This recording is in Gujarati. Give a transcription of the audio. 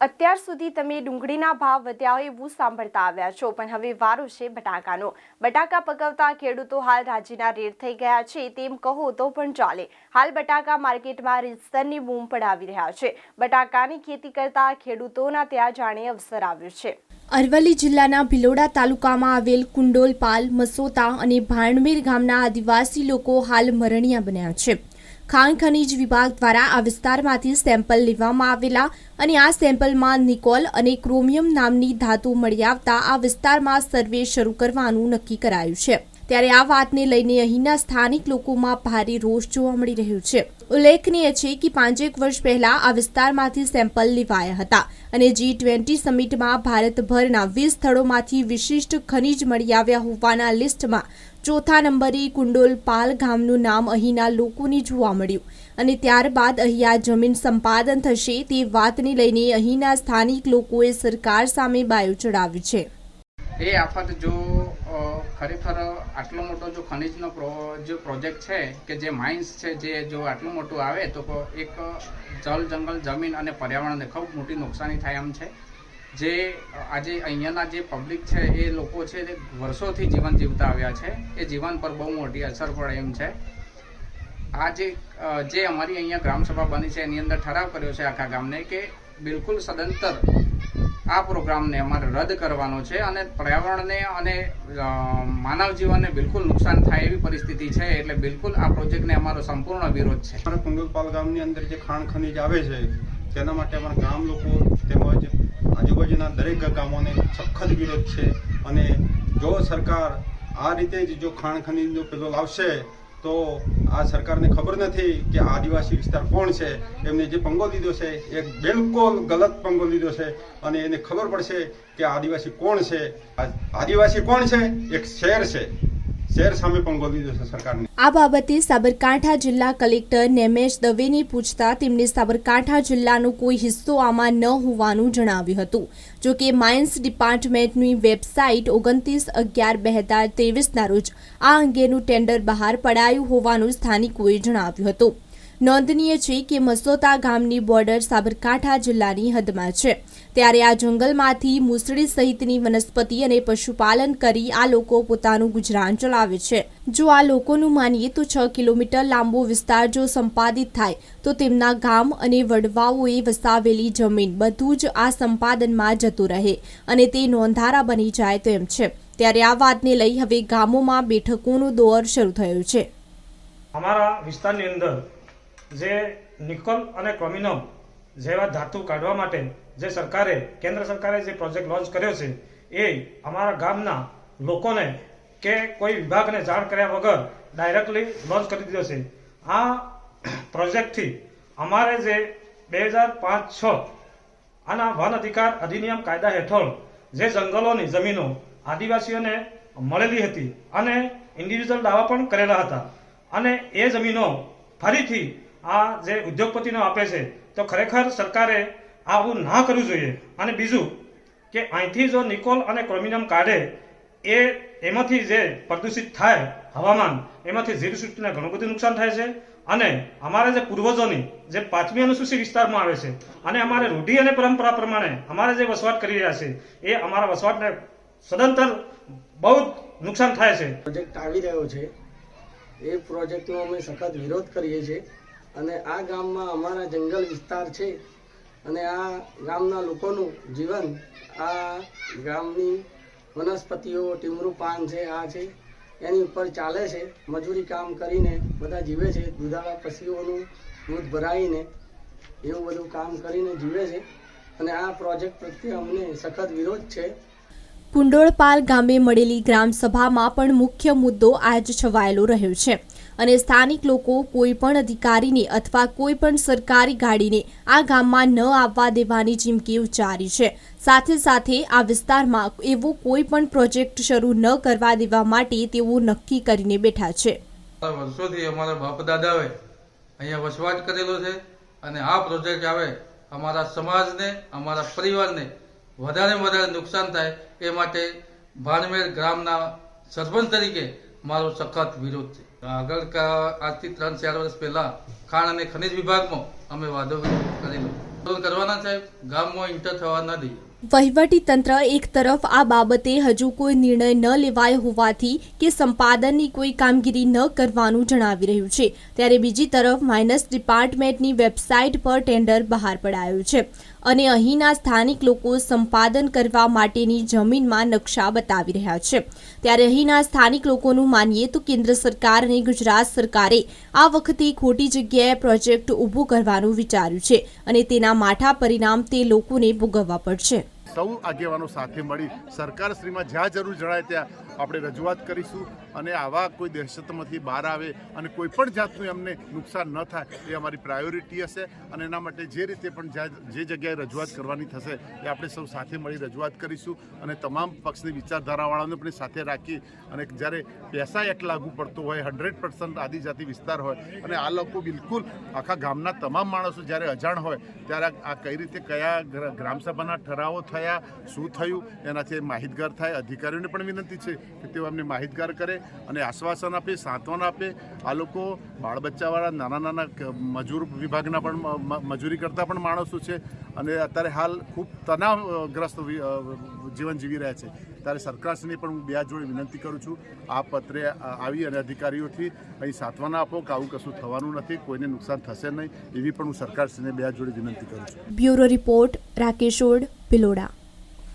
અત્યાર સુધી તમે ડુંગળીના ભાવ વધ્યા એવું સાંભળતા આવ્યા છો, પણ હવે વારો છે બટાકાનો. બટાકા પકવતા ખેડૂતો હાલ રાજીના રેડ થઈ ગયા છે, તેમ કહો તો પણ ચાલે. હાલ બટાકા માર્કેટમાં રીતસરની બૂમ પડાવી રહ્યા છે. બટાકાની ખેતી કરતા ખેડૂતોના ત્યાં જાણે અવસર આવ્યો છે. અરવલ્લી જિલ્લાના ભિલોડા તાલુકામાં આવેલ કુંડોલપાલ, મસોતા અને ભાણમેર ગામના આદિવાસી લોકો હાલ મરણિયા બન્યા છે. ખાણ ખનીજ વિભાગ દ્વારા આ વિસ્તારમાંથી સેમ્પલ લેવામાં આવેલા અને આ સેમ્પલમાં નિકોલ અને ક્રોમિયમ નામની ધાતુ મળી આવતા આ વિસ્તારમાં સર્વે શરૂ કરવાનું નક્કી કરાયું છે. ત્યારે આ વાતને લઈને અહીંના સ્થાનિક લોકોમાં ભારે રોષ જોવા મળી રહ્યો છે. ઉલ્લેખનીય છે કે પાંચેક વર્ષ પહેલા આ વિસ્તારમાંથી સેમ્પલ લેવાયા હતા અને જી ટ્વેન્ટી સમિટમાં ભારતભરના વીસ સ્થળોમાંથી વિશિષ્ટ ખનિજ મળી આવ્યા હોવાના લિસ્ટમાં ચોથા નંબરે કુંડોલપાલ ગામનું નામ અહીંના લોકોને જોવા મળ્યું અને ત્યારબાદ અહીં આ જમીન સંપાદન થશે તે વાતને લઈને અહીંના સ્થાનિક લોકોએ સરકાર સામે બાયો ચડાવ્યું છે. એ આફત જો ખરેખર આટલો મોટો જો ખનિજનો જે પ્રોજેક્ટ છે કે જે માઇન્સ છે, જે જો આટલું મોટું આવે તો એક જળ જંગલ, જમીન અને પર્યાવરણને ખૂબ મોટી નુકસાની થાય એમ છે. જે આજે અહીંયાના જે પબ્લિક છે એ લોકો છે તે વર્ષોથી જીવન જીવતા આવ્યા છે. એ જીવન પર બહુ મોટી અસર પડે એમ છે. આ જે જે અમારી અહીંયા ગ્રામસભા બની છે એની અંદર ઠરાવ કર્યો છે આખા ગામને કે બિલકુલ સદંતર આ પ્રોગ્રામને અમારે રદ કરવાનો છે અને પર્યાવરણને અને માનવ જીવનને બિલકુલ નુકસાન થાય એવી પરિસ્થિતિ છે એટલે બિલકુલ આ પ્રોજેક્ટને અમારો સંપૂર્ણ વિરોધ છે. અમારા કુંડલપાલ ગામની અંદર જે ખાણ ખનીજ આવે છે, તેના માટે અમારા ગામ લોકો તેમજ આજુબાજુના દરેક ગામોને સખત વિરોધ છે અને જો સરકાર આ રીતે જ જો ખાણ ખનીજનો પેલો લાવશે તો આ સરકારને ખબર નથી કે આદિવાસી વિસ્તાર કોણ છે. એમને જે પંગો લીધો છે, એ બિલકુલ ગલત પંગો લીધો છે અને એને ખબર પડશે કે આદિવાસી કોણ છે. આદિવાસી કોણ છે? એક શહેર છે. આ બાબતે સાબરકાંઠા જિલ્લા કલેક્ટર નેમેશ દવેને પૂછતા તેમણે સાબરકાંઠા જિલ્લાનો કોઈ હિસ્સો આમાં ન હોવાનું જણાવ્યું હતું. જો કે માઇન્સ ડિપાર્ટમેન્ટની વેબસાઇટ ઓગણત્રીસ અગિયાર બે હજાર ત્રેવીસના રોજ આ અંગેનું ટેન્ડર બહાર પડાયું હોવાનું સ્થાનિકોએ જણાવ્યું હતું. નોંધનીય છે કે મસોતા ગામની બોર્ડર સાબરકાંઠા જિલ્લાની હદમાં છે. ત્યારે આ જંગલમાંથી મૂસળી સહિતની વનસ્પતિ અને પશુપાલન કરી આ લોકો પોતાનું ગુજરાન ચલાવે છે. જો આ લોકોનું માનીએ તો છ કિલોમીટર લાંબો વિસ્તાર જો સંપાદિત થાય, તો તેમના ગામ અને વડવાઓએ વસાવેલી જમીન બધું જ આ સંપાદનમાં જતું રહે અને તે નોંધારા બની જાય તેમ છે. ત્યારે આ વાતને લઈ હવે ગામોમાં બેઠકોનો દોર શરૂ થયો છે. અમારા વિસ્તારની અંદર જે નિકોલ અને ક્રોમિનમ જેવા ધાતુ કાઢવા માટે જે સરકારે, કેન્દ્ર સરકારે જે પ્રોજેક્ટ લોન્ચ કર્યો છે, એ અમારા ગામના લોકોને કે કોઈ વિભાગને જાણ કર્યા વગર ડાયરેક્ટલી લોન્ચ કરી દીધો છે. આ પ્રોજેક્ટથી અમારે જે બે હજાર પાંચ છ આના વન અધિકાર અધિનિયમ કાયદા હેઠળ જે જંગલોની જમીનો આદિવાસીઓને મળેલી હતી અને ઇન્ડિવિજ્યુઅલ દાવા પણ કરેલા હતા. અને એ જમીનો ફરીથી આ જે ઉદ્યોગપતિનો આપે છે, તો ખરેખર સરકારે આવું ના કરવું જોઈએ. અને બીજું કે અહીંથી જો નિકોલ અને ક્રોમિનિયમ કાઢે, એ એમાંથી જે પ્રદૂષિત થાય હવામાન, એમાંથી જીવસૃષ્ટિને ઘણું બધું નુકસાન થાય છે. અને અમારા જે પૂર્વજોની જે પાંચમી અનુસૂચિત વિસ્તારમાં આવે છે, અને અમારે રૂઢિ અને પરંપરા પ્રમાણે અમારે જે વસવાટ કરી રહ્યા છે, એ અમારા વસવાટને સદંતર બહુ નુકસાન થાય છે. પ્રોજેક્ટ આવી રહ્યો છે. એ પ્રોજેક્ટનો અમે સખત વિરોધ કરીએ છીએ. અને આ ગામમાં અમારા જંગલ વિસ્તાર છે. અને આ ગામના લોકોનું જીવન, આ ગામની વનસ્પતિઓ, ટીમરું પાન છે, આ છે, એની ઉપર ચાલે છે. મજૂરી કામ કરીને બધા જીવે છે. દૂધાળા પશુઓનું દૂધ ભરાઈને એવું બધું કામ કરીને જીવે છે. અને આ પ્રોજેક્ટ પ્રત્યે અમને સખત વિરોધ છે. કુંડોળપાલ ગામે મળેલી ગ્રામસભામાં પણ મુખ્ય મુદ્દો આજ છવાયેલો રહ્યો છે. અને સ્થાનિક લોકો કોઈ પણ અધિકારીને અથવા કોઈ પણ સરકારી ગાડીને આ ગામમાં ન આવવા દેવાની ચીમકી ઉચ્ચારી છે. સાથે સાથે આ વિસ્તારમાં એવો કોઈ પણ પ્રોજેક્ટ શરૂ ન કરવા દેવા માટે તેઓ નક્કી કરીને બેઠા છે. વર્ષોથી અમારા બાપ દાદાએ અહીંયા વસવાટ કરેલો છે અને આ પ્રોજેક્ટ આવે અમારા સમાજને, અમારા પરિવારને વધારે વધારે નુકસાન થાય એ માટે ભાનમેર ગામના સરપંચ તરીકે મારો સખત વિરોધ છે. આગળ આજથી ત્રણ ચાર વર્ષ પહેલા ખાણ અને ખનિજ વિભાગમાં અમે વાદો કરેલો કરવાના સાહેબ ગામમાં ઇન્ટર થવા ન દઈએ. વહીવટી તંત્ર એક તરફ આ બાબતે હજુ કોઈ નિર્ણય ન લેવાયો હોવાથી કે સંપાદનની કોઈ કામગીરી ન કરવાનું જણાવી રહ્યું છે. ત્યારે બીજી તરફ માઇનસ ડિપાર્ટમેન્ટની વેબસાઇટ પર ટેન્ડર બહાર પડાયું છે. અને અહીંના સ્થાનિક લોકો સંપાદન કરવા માટેની જમીનમાં નકશા બતાવી રહ્યા છે. ત્યારે અહીંના સ્થાનિક લોકોનું માનીએ તો કેન્દ્ર સરકાર અને ગુજરાત સરકારે આ વખતે ખોટી જગ્યાએ પ્રોજેક્ટ ઊભું કરવાનું વિચાર્યું છે અને તેના માઠા પરિણામ તે લોકોને ભોગવવા પડશે. સૌ આગેવાનો સાથે મળી સરકારશ્રીમાં જ્યાં જરૂર જણાય ત્યાં આપણે રજૂઆત કરીશું અને આવા કોઈ દહેશતમાંથી બહાર આવે અને કોઈ પણ જાતનું એમને નુકસાન ન થાય, એ અમારી પ્રાયોરિટી હશે. અને એના માટે જે રીતે પણ જે જગ્યાએ રજૂઆત કરવાની થશે, એ આપણે સૌ સાથે મળી રજૂઆત કરીશું અને તમામ પક્ષની વિચારધારાવાળાને પણ સાથે રાખી અને જ્યારે પૈસા એક્ટ લાગુ પડતો હોય હંડ્રેડ પર્સન્ટ આદિજાતિ વિસ્તાર હોય અને આ લોકો બિલકુલ આખા ગામના તમામ માણસો જ્યારે અજાણ હોય, ત્યારે આ કઈ રીતે કયા ગ્રામસભાના ઠરાવો થયા, શું થયું, એનાથી માહિતગાર થાય, અધિકારીઓને પણ વિનંતી છે કે તેઓ એમને માહિતગાર કરે અને આશ્વાસન આપે, સાંત્વન આપે. આ લોકો બાળ બચ્ચાવાળા નાના નાના મજૂર વિભાગના પણ મજૂરી કરતા પણ માણસો છે અને અત્યારે હાલ ખૂબ તણાવગ્રસ્ત જીવન જીવી રહ્યા છે. ત્યારે સરકારશ્રીને પણ હું બે જોડે વિનંતી કરું છું, આ પત્રે આવી અને અધિકારીઓથી અહીં સાંત્વના આપો કે આવું કશું થવાનું નથી, કોઈને નુકસાન થશે નહીં, એવી પણ હું સરકારશ્રીને બે જોડે વિનંતી કરું છું. Bureau report, Rakesh Od, Bhiloda.